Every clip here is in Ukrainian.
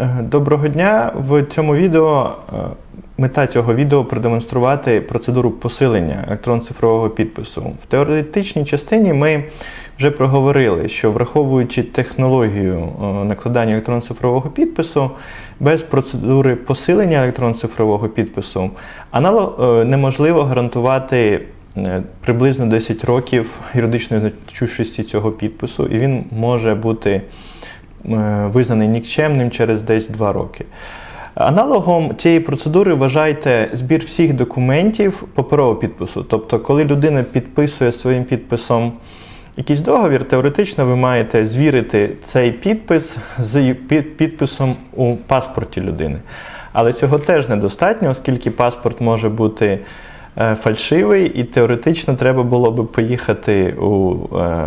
Е, Доброго дня! В цьому відео е, мета цього відео продемонструвати процедуру посилення електронно-цифрового підпису. В теоретичній частині ми вже проговорили, що враховуючи технологію е, накладання електронно-цифрового підпису, без процедури посилення електронно-цифрового підпису анало- е, неможливо гарантувати приблизно 10 років юридичної значущості цього підпису, і він може бути визнаний нікчемним через десь 2 роки. Аналогом цієї процедури вважайте збір всіх документів паперового підпису. Тобто, коли людина підписує своїм підписом якийсь договір, теоретично ви маєте звірити цей підпис з підписом у паспорті людини. Але цього теж недостатньо, оскільки паспорт може бути е, фальшивий, і теоретично треба було би поїхати у е,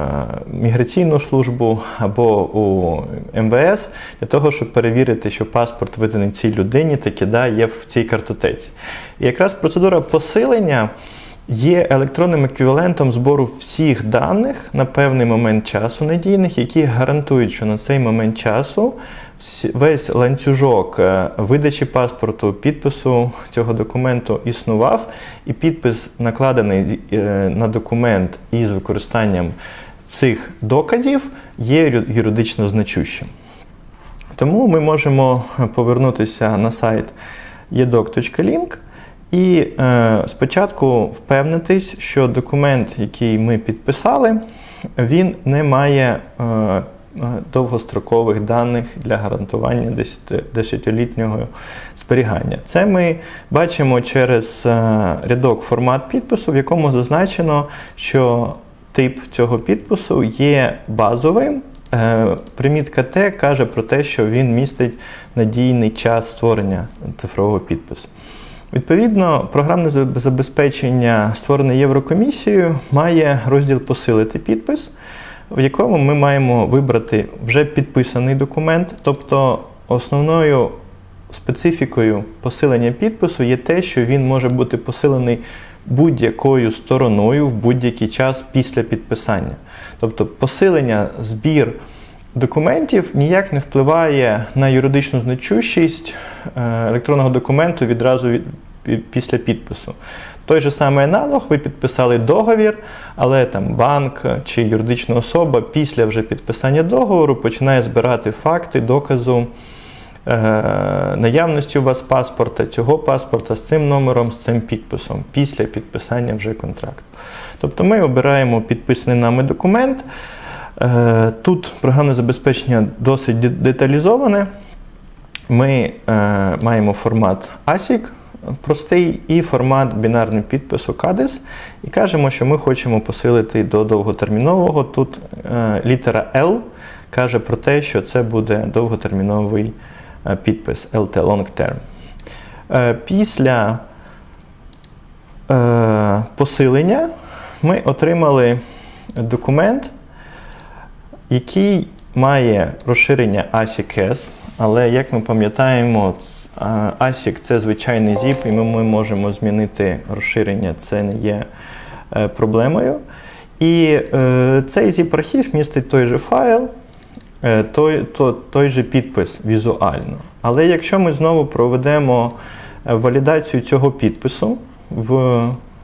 міграційну службу або у МВС для того, щоб перевірити, що паспорт виданий цій людині, таки да, є в цій картотеці. І якраз процедура посилення є електронним еквівалентом збору всіх даних на певний момент часу надійних, які гарантують, що на цей момент часу весь ланцюжок е, видачі паспорту, підпису цього документу існував, і підпис накладений е, на документ із використанням цих доказів є юридично значущим. Тому ми можемо повернутися на сайт edoc.link і е, спочатку впевнитись, що документ, який ми підписали, він не має е, е, довгострокових даних для гарантування 10 десятилітнього зберігання. Це ми бачимо через е, рядок формат підпису, в якому зазначено, що тип цього підпису є базовим. Е, Примітка Т каже про те, що він містить надійний час створення цифрового підпису. Відповідно, програмне забезпечення, створене Єврокомісією, має розділ посилити підпис, в якому ми маємо вибрати вже підписаний документ. Тобто основною специфікою посилення підпису є те, що він може бути посилений будь-якою стороною в будь-який час після підписання. Тобто посилення, збір документів ніяк не впливає на юридичну значущість е, електронного документу відразу від, після підпису. Той же самий аналог, ви підписали договір, але там банк чи юридична особа після вже підписання договору починає збирати факти доказу е, наявності у вас паспорта, цього паспорта з цим номером, з цим підписом, після підписання вже контракту. Тобто ми обираємо підписаний нами документ. Е, Тут програмне забезпечення досить деталізоване. Ми е, маємо формат ASIC простий і формат бінарний підпису CADIS. І кажемо, що ми хочемо посилити до довготермінового. Тут е, літера L каже про те, що це буде довготерміновий підпис LT Long Term. Після посилення ми отримали документ, який має розширення ASIC-S, але як ми пам'ятаємо, ASIC це звичайний ZIP, і ми, можемо змінити розширення, це не є е, проблемою. І е, цей zip-архів містить той же файл, е, той, той же підпис візуально. Але якщо ми знову проведемо валідацію цього підпису в,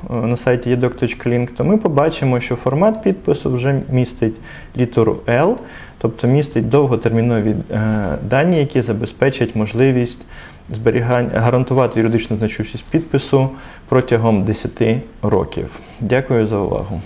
на сайті edoc.link, то ми побачимо, що формат підпису вже містить літеру L, тобто містить довготермінові е, дані, які забезпечать можливість зберігання, гарантувати юридичну значущість підпису протягом 10 років. Дякую за увагу.